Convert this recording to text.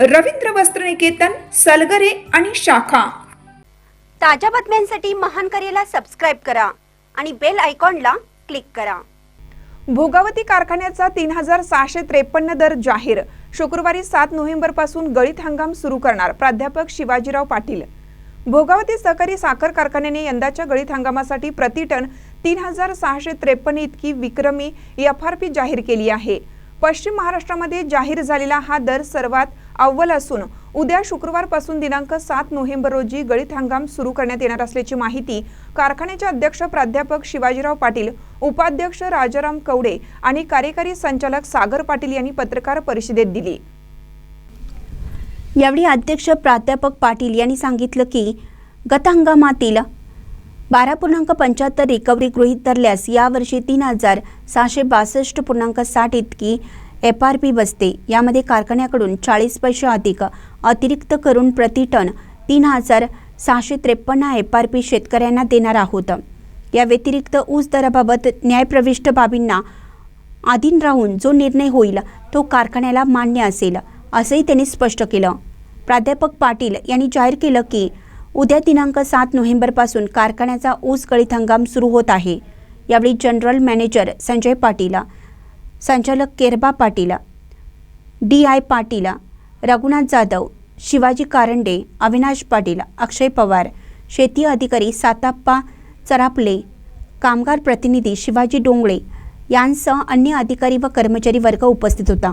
रवींद्र वस्त्रनिकेतन सलगरे आणि शाखा. ताज्या बातम्यांसाठी महान करेला सबस्क्राईब करा आणि बेल आयकॉनला क्लिक करा. भोगावती कारखान्याचा तीन हजार सहाशे त्रेपन्न दर जाहीर. शुक्रवारी सात नोव्हेंबरपासून गळीत हंगाम सुरू करणार प्राध्यापक शिवाजीराव पाटील. भोगावती सहकारी साखर कारखान्याने यंदाच्या गळीत हंगामासाठी प्रति टन तीन हजार सहाशे त्रेपन्न इतकी विक्रमी एफ आर पी जाहीर केली आहे. पश्चिम महाराष्ट्रामध्ये जाहीर झालेला हा दर सर्वात अव्वल असून उद्या शुक्रवारपासून दिनांक सात नोव्हेंबर रोजी गळीत हंगाम सुरू करण्यात येणार असल्याची माहिती कारखान्याचे अध्यक्ष प्राध्यापक शिवाजीराव पाटील उपाध्यक्ष राजाराम कवडे आणि कार्यकारी संचालक सागर पाटील यांनी पत्रकार परिषदेत दिली. यावेळी अध्यक्ष प्राध्यापक पाटील यांनी सांगितलं की गत हंगामातील बारा पूर्णांक पंच्याहत्तर रिकव्हरी गृहीत धरल्यास यावर्षी तीन हजार सहाशे बासष्ट पूर्णांक साठ इतकी एफ आर पी बसते. यामध्ये कारखान्याकडून चाळीस पैसे अधिक अतिरिक्त करून प्रति टन तीन हजार सहाशे त्रेपन्न एफ आर पी शेतकऱ्यांना देणार आहोत. या व्यतिरिक्त ऊस दराबाबत न्यायप्रविष्ट बाबींना अधीन राहून जो निर्णय होईल तो कारखान्याला मान्य असेल असंही त्यांनी स्पष्ट केलं. प्राध्यापक पाटील यांनी जाहीर केलं की उद्या दिनांक सात नोव्हेंबरपासून कारखान्याचा ऊस गळीत हंगाम सुरू होत आहे. यावेळी जनरल मॅनेजर संजय पाटील संचालक केरबा पाटील डी आय पाटील रघुनाथ जाधव शिवाजी कारंडे अविनाश पाटील अक्षय पवार शेती अधिकारी साताप्पा चरापले कामगार प्रतिनिधी शिवाजी डोंगळे यांसह अन्य अधिकारी व कर्मचारी वर्ग उपस्थित होता.